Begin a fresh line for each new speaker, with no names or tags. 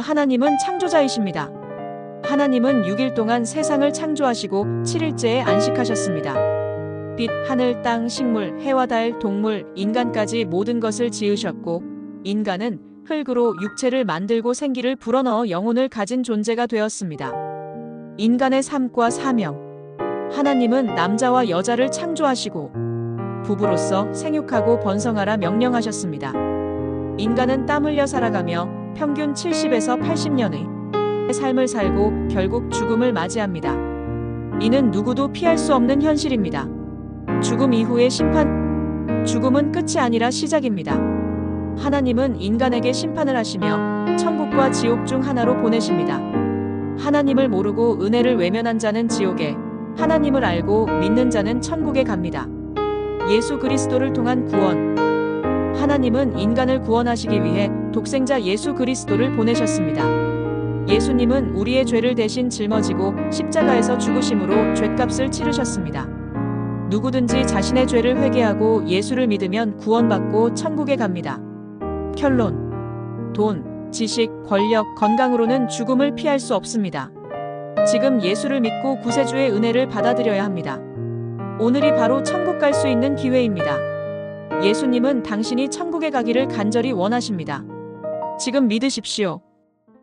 하나님은 창조자이십니다. 하나님은 6일 동안 세상을 창조하시고 7일째에 안식하셨습니다. 빛, 하늘, 땅, 식물, 해와 달, 동물, 인간까지 모든 것을 지으셨고 인간은 흙으로 육체를 만들고 생기를 불어넣어 영혼을 가진 존재가 되었습니다. 인간의 삶과 사명. 하나님은 남자와 여자를 창조하시고 부부로서 생육하고 번성하라 명령하셨습니다. 인간은 땀 흘려 살아가며 평균 70에서 80년의 삶을 살고 결국 죽음을 맞이합니다. 이는 누구도 피할 수 없는 현실입니다. 죽음 이후의 심판, 죽음은 끝이 아니라 시작입니다. 하나님은 인간에게 심판을 하시며 천국과 지옥 중 하나로 보내십니다. 하나님을 모르고 은혜를 외면한 자는 지옥에, 하나님을 알고 믿는 자는 천국에 갑니다. 예수 그리스도를 통한 구원. 하나님은 인간을 구원하시기 위해 독생자 예수 그리스도를 보내셨습니다. 예수님은 우리의 죄를 대신 짊어지고 십자가에서 죽으심으로 죄값을 치르셨습니다. 누구든지 자신의 죄를 회개하고 예수를 믿으면 구원받고 천국에 갑니다. 결론. 돈, 지식, 권력, 건강으로는 죽음을 피할 수 없습니다. 지금 예수를 믿고 구세주의 은혜를 받아들여야 합니다. 오늘이 바로 천국 갈 수 있는 기회입니다. 예수님은 당신이 천국에 가기를 간절히 원하십니다. 지금 믿으십시오.